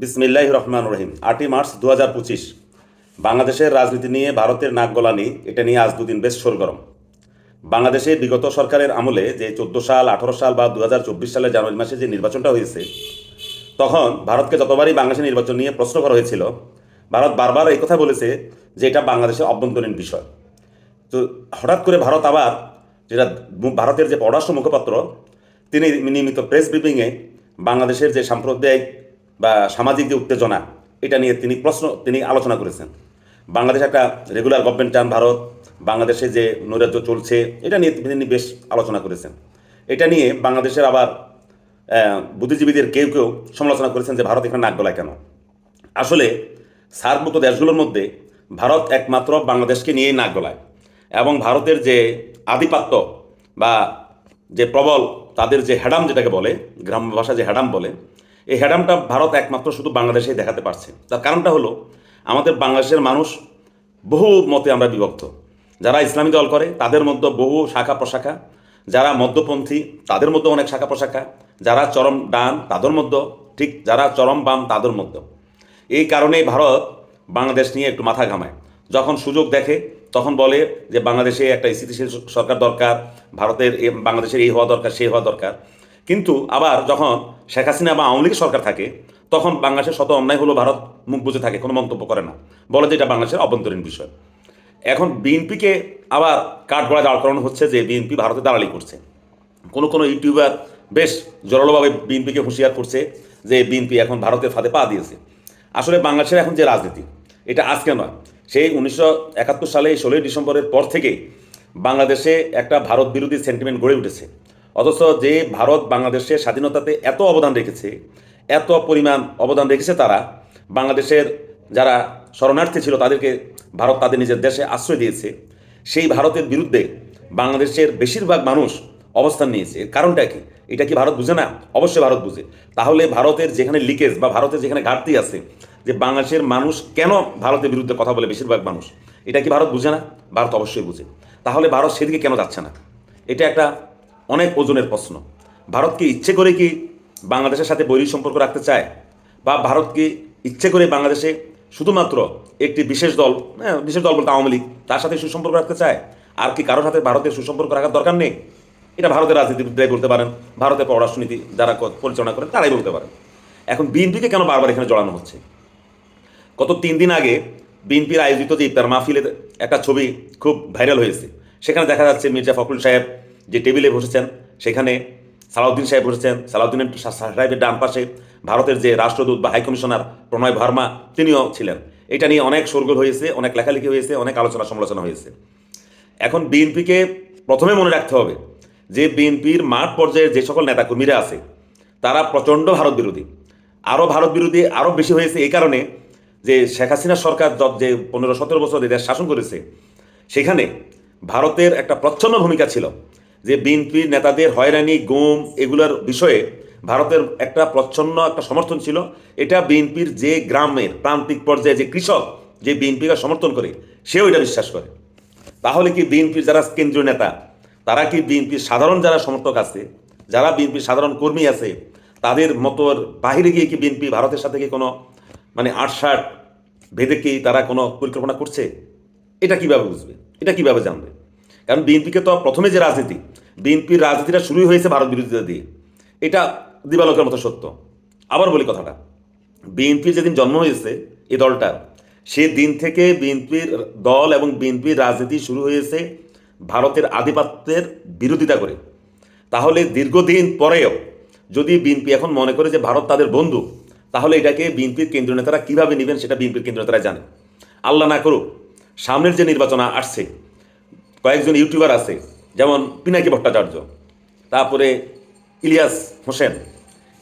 বিসমিল্লাহ রহমান রহিম। আটই মার্চ দু হাজার পঁচিশ। বাংলাদেশের রাজনীতি নিয়ে ভারতের নাক গলানি, এটা নিয়ে আজ দুদিন বেশ সরগরম বাংলাদেশে বিগত সরকারের আমলে যে চোদ্দ সাল, আঠারো সাল বা দু সালের জানুয়ারি মাসে যে নির্বাচনটা হয়েছে, তখন ভারতকে যতবারই বাংলাদেশের নির্বাচন নিয়ে প্রশ্ন করা হয়েছিল, ভারত বারবার এই কথা বলেছে যে এটা বাংলাদেশের অভ্যন্তরীণ বিষয়। তো হঠাৎ করে ভারত আবার যেটা ভারতের যে পররাষ্ট্র মুখপাত্র, তিনি নিয়মিত প্রেস ব্রিফিংয়ে বাংলাদেশের যে সাম্প্রদায়িক বা সামাজিক যে উত্তেজনা, এটা নিয়ে তিনি প্রশ্ন, তিনি আলোচনা করেছেন। বাংলাদেশ একটা রেগুলার গভর্নমেন্ট চান ভারত, বাংলাদেশে যে নৈরাজ্য চলছে, এটা নিয়ে তিনি বেশ আলোচনা করেছেন। এটা নিয়ে বাংলাদেশের আবার বুদ্ধিজীবীদের কেউ কেউ সমালোচনা করেছেন যে ভারত এখানে নাক গলায় কেন? আসলে সার্কভুক্ত দেশগুলোর মধ্যে ভারত একমাত্র বাংলাদেশকে নিয়েই নাক গলায়। এবং ভারতের যে আধিপত্য বা যে প্রবল, তাদের যে হ্যাডাম যেটাকে বলে গ্রাম ভাষা যে হ্যাডাম বলে এই হ্যাডামটা ভারত একমাত্র শুধু বাংলাদেশেই দেখাতে পারছে। তার কারণটা হলো, আমাদের বাংলাদেশের মানুষ বহু মতে আমরা বিভক্ত। যারা ইসলামী দল করে, তাদের মধ্যে বহু শাখা প্রশাখা। যারা মধ্যপন্থী, তাদের মধ্যে অনেক শাখা প্রশাখা। যারা চরম ডান, তাদের মধ্যে, ঠিক যারা চরম বাম, তাদের মধ্যে। এই কারণেই ভারত বাংলাদেশ নিয়ে একটু মাথা ঘামায়। যখন সুযোগ দেখে, তখন বলে যে বাংলাদেশে একটা স্থিতিশীল সরকার দরকার, ভারতের বাংলাদেশের এই হওয়া দরকার, সেই হওয়া দরকার। কিন্তু আবার যখন শেখ হাসিনা বা আওয়ামী লীগের সরকার থাকে, তখন বাংলাদেশের শত অন্যায় হলো ভারত মুখ বুঝে থাকে, কোনো মন্তব্য করে না। বলে যে এটা বাংলাদেশের অভ্যন্তরীণ বিষয়। এখন বিএনপিকে আবার কাঠ গড়ায় দাঁড় করানো হচ্ছে যে বিএনপি ভারতে দালালি করছে। কোনো কোনো ইউটিউবার বেশ জোরালোভাবে বিএনপিকে হুঁশিয়ার করছে যে বিএনপি এখন ভারতের ফাঁদে পা দিয়েছে। আসলে বাংলাদেশের এখন যে রাজনীতি, এটা আজকে নয়। সেই উনিশশো একাত্তর সালে ষোলোই ডিসেম্বরের পর থেকে বাংলাদেশে একটা ভারত বিরোধী সেন্টিমেন্ট গড়ে উঠেছে। অথচ যে ভারত বাংলাদেশের স্বাধীনতাতে এত অবদান রেখেছে, এত পরিমাণ অবদান রেখেছে তারা, বাংলাদেশের যারা শরণার্থী ছিল তাদেরকে ভারত তাদের নিজের দেশে আশ্রয় দিয়েছে। সেই ভারতের বিরুদ্ধে বাংলাদেশের বেশিরভাগ মানুষ অবস্থান নিয়েছে। কারণটা কি? এটা কি ভারত বুঝে না? অবশ্যই ভারত বুঝে। তাহলে ভারতের যেখানে লিকেজ বা ভারতের যেখানে ঘাটতি আছে, যে বাংলাদেশের মানুষ কেন ভারতের বিরুদ্ধে কথা বলে বেশিরভাগ মানুষ? এটা কি ভারত বুঝে না? ভারত অবশ্যই বুঝে। তাহলে ভারত সেদিকে কেন যাচ্ছে না? এটা একটা অনেক ওজনের প্রশ্ন। ভারত কি ইচ্ছে করে কি বাংলাদেশের সাথে বৈরী সম্পর্ক রাখতে চায়? বা ভারত কি ইচ্ছে করে বাংলাদেশে শুধুমাত্র একটি বিশেষ দল হ্যাঁ বিশেষ দল বলতে আওয়ামী লীগ, তার সাথে সুসম্পর্ক রাখতে চায়? আর কি কারোর সাথে ভারতের সুসম্পর্ক রাখার দরকার নেই? এটা ভারতের রাজনীতিবিদরাই বলতে পারেন, ভারতের পররাষ্ট্রনীতি যারা পরিচালনা করেন, তারাই বলতে পারেন। এখন বিএনপিকে কেন বারবার এখানে জড়ানো হচ্ছে? গত তিন দিন আগে বিএনপির আয়োজিত যে ইফতার মাহফিলের একটা ছবি খুব ভাইরাল হয়েছে। সেখানে দেখা যাচ্ছে মির্জা ফখরুল সাহেব যে টেবিলে বসেছেন, সেখানে সালাউদ্দিন সাহেব বসেছেন, সালাউদ্দিনের সাহেবের ডান পাশে ভারতের যে রাষ্ট্রদূত বা হাইকমিশনার প্রণয় ভার্মা, তিনিও ছিলেন। এটা নিয়ে অনেক সরগোল হয়েছে, অনেক লেখালেখি হয়েছে, অনেক আলোচনা সমালোচনা হয়েছে। এখন বিএনপিকে প্রথমে মনে রাখতে হবে যে বিএনপির মাঠ পর্যায়ের যে সকল নেতাকর্মীরা আছে, তারা প্রচণ্ড ভারত বিরোধী। আরও ভারত বিরোধী আরও বেশি হয়েছে এই কারণে যে শেখ হাসিনা সরকার যে পনেরো সতেরো বছর দেশ শাসন করেছে, সেখানে ভারতের একটা প্রচ্ছন্ন ভূমিকা ছিল। যে বিএনপির নেতাদের হয়রানি, গুম এগুলোর বিষয়ে ভারতের একটা প্রচ্ছন্ন, একটা সমর্থন ছিল। এটা বিএনপির যে গ্রামের প্রান্তিক পর্যায়ে যে কৃষক যে বিএনপিকে সমর্থন করে, সেও এটা বিশ্বাস করে। তাহলে কি বিএনপির যারা কেন্দ্রীয় নেতা, তারা কি বিএনপির সাধারণ যারা সমর্থক আছে, যারা বিএনপির সাধারণ কর্মী আছে, তাদের মতোর বাহিরে গিয়ে কি বিএনপি ভারতের সাথে কি কোনো মানে আটসাট ভেদে কি তারা কোনো পরিকল্পনা করছে? এটা কীভাবে বুঝবে? এটা কীভাবে জানবে? কারণ বিএনপিকে তো প্রথমে যে রাজনীতি, বিএনপির রাজনীতিটা শুরুই হয়েছে ভারত বিরোধিতা দিয়ে। এটা দিবালোকের মতো সত্য। আবার বলি কথাটা, বিএনপি যেদিন জন্ম হয়েছে, এই দলটা সে দিন থেকে বিএনপির দল এবং বিএনপির রাজনীতি শুরু হয়েছে ভারতের আধিপত্যের বিরোধিতা করে। তাহলে দীর্ঘদিন পরেও যদি বিএনপি এখন মনে করে যে ভারত তাদের বন্ধু, তাহলে এটাকে বিএনপির কেন্দ্রীয় নেতারা কীভাবে নেবেন সেটা বিএনপির কেন্দ্রীয় নেতারা জানে। আল্লাহ না করুক, সামনের যে নির্বাচন আসছে কয়েকজন ইউটিউবার আছে, যেমন পিনাকি ভট্টাচার্য, তারপরে ইলিয়াস হোসেন।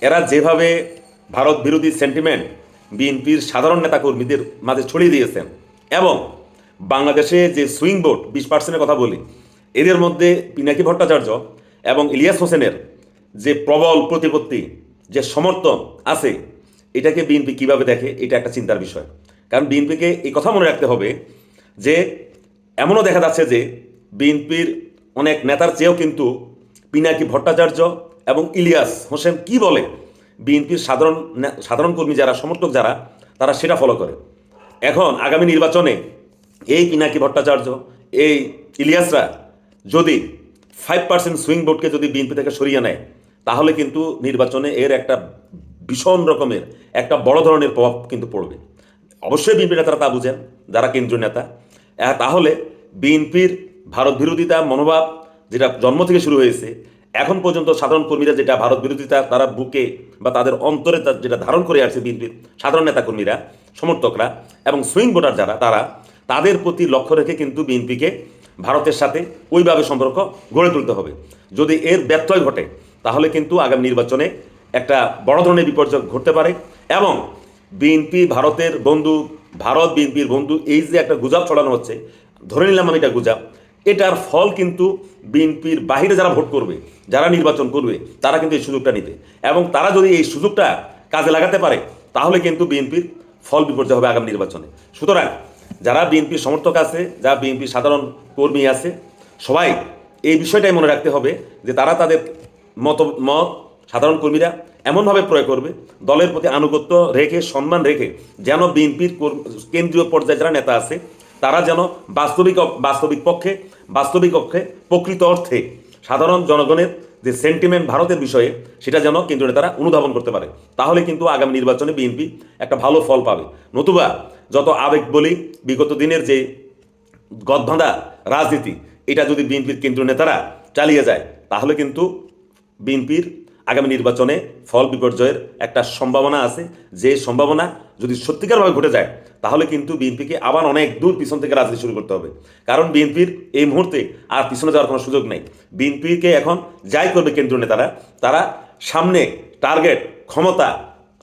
এরা যেভাবে ভারত বিরোধী সেন্টিমেন্ট বিএনপির সাধারণ নেতাকর্মীদের মাঝে ছড়িয়ে দিয়েছেন এবং বাংলাদেশে যে সুইং বোর্ড বিশ পার্সেন্টের কথা বলি, এদের মধ্যে পিনাকি ভট্টাচার্য এবং ইলিয়াস হোসেনের যে প্রবল প্রতিপত্তি, যে সমর্থন আছে, এটাকে বিএনপি কীভাবে দেখে, এটা একটা চিন্তার বিষয়। কারণ বিএনপিকে এই কথা মনে রাখতে হবে যে, এমনও দেখা যাচ্ছে যে বিএনপির অনেক নেতার চেয়েও কিন্তু পিনাকি ভট্টাচার্য এবং ইলিয়াস হোসেন কি বলে? বিএনপির সাধারণ সাধারণ কর্মী যারা, সমর্থক যারা, তারা সেটা ফলো করে। এখন আগামী নির্বাচনে এই পিনাকি ভট্টাচার্য, এই ইলিয়াসরা যদি ফাইভ পার্সেন্ট সুইং ভোটকে যদি বিএনপি থেকে সরিয়ে নেয়, তাহলে কিন্তু নির্বাচনে এর একটা ভীষণ রকমের, একটা বড় ধরনের প্রভাব কিন্তু পড়বে। অবশ্যই বিএনপি নেতারা তা বুঝেন, যারা কেন্দ্রীয় নেতা। তাহলে বিএনপির ভারত বিরোধিতা মনোভাব যেটা জন্ম থেকে শুরু হয়েছে, এখন পর্যন্ত সাধারণ কর্মীরা যেটা ভারত বিরোধিতা, তারা বুকে বা তাদের অন্তরে যেটা ধারণ করে আসছে বিএনপির সাধারণ নেতা কর্মীরা সমর্থকরা এবং সুইং ভোটার যারা, তারা তাদের প্রতি লক্ষ্য রেখে কিন্তু বিএনপিকে ভারতের সাথে ওইভাবে সম্পর্ক গড়ে তুলতে হবে। যদি এর ব্যত্যয় ঘটে, তাহলে কিন্তু আগামী নির্বাচনে একটা বড় ধরনের বিপর্যয় ঘটতে পারে এবং বিএনপি ভারতের বন্ধু, ভারত বিএনপির বন্ধু, এই যে একটা গুজব ছড়ানো হচ্ছে, ধরে নিলাম আমি এটা গুজব এটার ফল কিন্তু বিএনপির বাহিরে যারা ভোট করবে, যারা নির্বাচন করবে, তারা কিন্তু এই সুযোগটা নিবে। এবং তারা যদি এই সুযোগটা কাজে লাগাতে পারে, তাহলে কিন্তু বিএনপির ফল বিপর্যয় হবে আগামী নির্বাচনে। সুতরাং যারা বিএনপির সমর্থক আছে, যারা বিএনপির সাধারণ কর্মী আছে, সবাই এই বিষয়টাই মনে রাখতে হবে যে তারা তাদের মত মত সাধারণ কর্মীরা এমনভাবে প্রয়োগ করবে, দলের প্রতি আনুগত্য রেখে, সম্মান রেখে যেন বিএনপির কেন্দ্রীয় পর্যায়ে যারা নেতা আছে, তারা যেন বাস্তবিক বাস্তবিক পক্ষে বাস্তবিক অক্ষে প্রকৃত অর্থে সাধারণ জনগণের যে সেন্টিমেন্ট ভারতের বিষয়ে, সেটা যেন কিন্তু তারা অনুধাবন করতে পারে। তাহলে কিন্তু আগামী নির্বাচনে বিএনপি একটা ভালো ফল পাবে। নতুবা যত আবেগ বলি, বিগত দিনের যে গদবাঁধা রাজনীতি, এটা যদি বিএনপির কেন্দ্রীয় নেতারা চালিয়ে যায়, তাহলে কিন্তু বিএনপির আগামী নির্বাচনে ফল বিপর্যয়ের একটা সম্ভাবনা আছে। যে সম্ভাবনা যদি সত্যিকারভাবে ঘটে যায়, তাহলে কিন্তু বিএনপিকে আবার অনেক দূর পিছন থেকে রাজনীতি শুরু করতে হবে। কারণ বিএনপির এই মুহূর্তে আর পিছনে যাওয়ার কোনো সুযোগ নেই। বিএনপিকে এখন যাই করবে কেন্দ্রীয় নেতারা, তারা সামনে টার্গেট, ক্ষমতা,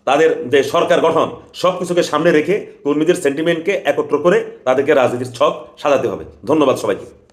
তাদের যে সরকার গঠন সব কিছুকে সামনে রেখে কর্মীদের সেন্টিমেন্টকে একত্র করে তাদেরকে রাজনীতির ছক সাজাতে হবে। ধন্যবাদ সবাইকে।